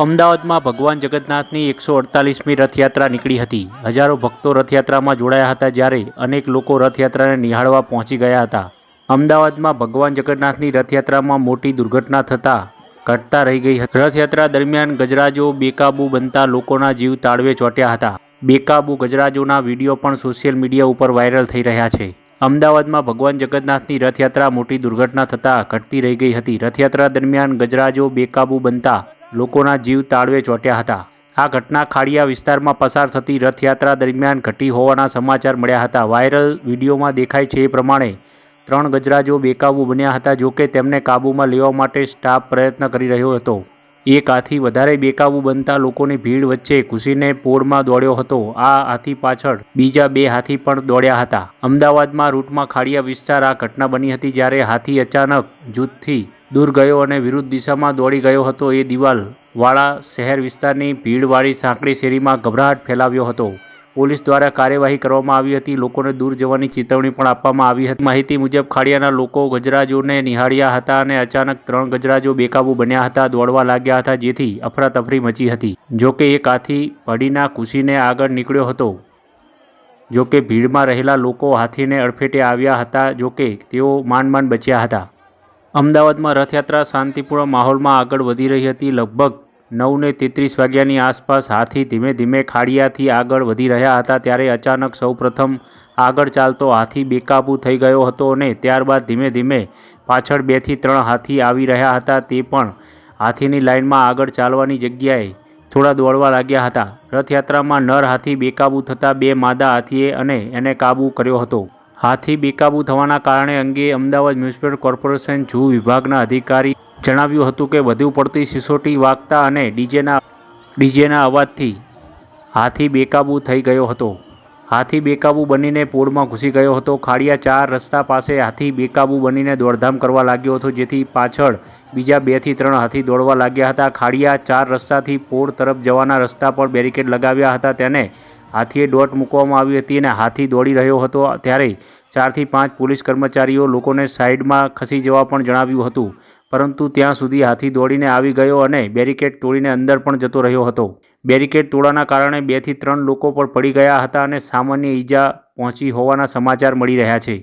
અમદાવાદમાં ભગવાન જગન્નાથની એકસો અડતાલીસમી રથયાત્રા નીકળી હતી. હજારો ભક્તો રથયાત્રામાં જોડાયા હતા જ્યારે અનેક લોકો રથયાત્રાને નિહાળવા પહોંચી ગયા હતા. અમદાવાદમાં ભગવાન જગન્નાથની રથયાત્રામાં મોટી દુર્ઘટના થતાં ઘટતા રહી ગઈ હતી. રથયાત્રા દરમિયાન ગજરાજો, બેકાબુ બનતા લોકોના જીવ તાળવે ચોંટ્યા હતા. બેકાબુ ગજરાજોના વીડિયો પણ સોશિયલ મીડિયા ઉપર વાયરલ થઈ રહ્યા છે. અમદાવાદમાં ભગવાન જગન્નાથની રથયાત્રા મોટી દુર્ઘટના થતાં ઘટતી રહી ગઈ હતી. રથયાત્રા દરમિયાન ગજરાજો, બેકાબુ બનતા લોકોના જીવ તાળવે ચોંટ્યા હતા. આ ઘટના ખાડિયા વિસ્તારમાં પસાર થતી રથયાત્રા દરમિયાન ઘટી હોવાના સમાચાર મળ્યા હતા. વાયરલ વિડીયોમાં દેખાય છે એ પ્રમાણે ત્રણ ગજરાજો બેકાબુ બન્યા હતા જોકે તેમને કાબૂમાં લેવા માટે સ્ટાફ પ્રયત્ન કરી રહ્યો હતો. એક હાથી વધારે બેકાબુ બનતા લોકોની ભીડ વચ્ચે ઘૂસીને પોળમાં દોડ્યો હતો. આ હાથી પાછળ બીજા બે હાથી પણ દોડ્યા હતા. અમદાવાદમાં રૂટમાં ખાડિયા વિસ્તાર આ ઘટના બની હતી જ્યારે હાથી અચાનક જૂથથી દૂર ગયો અને વિરુદ્ધ દિશામાં દોડી ગયો હતો એ દિવાલ. વાળા શહેર વિસ્તારની ભીડવાળી સાંકડી શેરીમાં ગભરાટ ફેલાવ્યો હતો. પોલીસ દ્વારા કાર્યવાહી કરવામાં આવી હતી. લોકોને દૂર જવાની ચેતવણી પણ આપવામાં આવી હતી. માહિતી મુજબ, ખાડિયાના લોકો ગજરાજોને નિહાળ્યા હતા અને અચાનક ત્રણ ગજરાજો બેકાબુ બન્યા હતા, દોડવા લાગ્યા હતા, જેથી અફરાતફરી મચી હતી. જોકે એ હાથી પડીના કૂસીને આગળ નીકળ્યો હતો. જોકે ભીડમાં રહેલા લોકો હાથીને અડફેટે આવ્યા હતા. જોકે તેઓ માંડ માંડ બચ્યા હતા. અમદાવાદમાં રથયાત્રા શાંતિપૂર્ણ માહોલમાં આગળ વધી રહી હતી. લગભગ નવને તેત્રીસ વાગ્યાની આસપાસ હાથી ધીમે ધીમે ખાડિયાથી આગળ વધી રહ્યા હતા. ત્યારે અચાનક સૌપ્રથમ આગળ ચાલતો હાથી બેકાબૂ થઈ ગયો હતો અને ત્યારબાદ ધીમે ધીમે પાછળ બેથી ત્રણ હાથી આવી રહ્યા હતા. તે પણ હાથીની લાઇનમાં આગળ ચાલવાની જગ્યાએ થોડા દોડવા લાગ્યા હતા. રથયાત્રામાં નર હાથી બેકાબૂ થતાં બે માદા હાથીએ અને એને કાબૂ કર્યો હતો. હાથી બેકાબૂ થવાના કારણે અંગે અમદાવાદ મ્યુનિસિપલ કોર્પોરેશન જૂ વિભાગના અધિકારી જણાવ્યું હતું કે વધુ પડતી સિસોટી વાગતા અને ડીજેના ડીજેના અવાજથી હાથી બેકાબૂ થઈ ગયો હતો. હાથી બેકાબૂ બનીને પોળમાં ઘૂસી ગયો હતો. ખાડિયા ચાર રસ્તા પાસે હાથી બેકાબૂ બનીને દોડધામ કરવા લાગ્યો હતો, જેથી પાછળ બીજા બેથી ત્રણ હાથી દોડવા લાગ્યા હતા. ખાડિયા ચાર રસ્તાથી પોળ તરફ જવાના રસ્તા પર બેરિકેડ લગાવ્યા હતા. તેને હાથીએ દોટ મૂકવામાં આવી હતી અને હાથી દોડી રહ્યો હતો ત્યારે ચારથી પાંચ પોલીસ કર્મચારીઓ લોકોને સાઈડમાં ખસી જવા પણ જણાવ્યું હતું. પરંતુ ત્યાં સુધી હાથી દોડીને આવી ગયો અને બેરિકેડ તોડીને અંદર પણ જતો રહ્યો હતો. બેરિકેડ તોડાના કારણે બેથી ત્રણ લોકો પણ પડી ગયા હતા અને સામાન્ય ઈજા પહોંચી હોવાના સમાચાર મળી રહ્યા છે.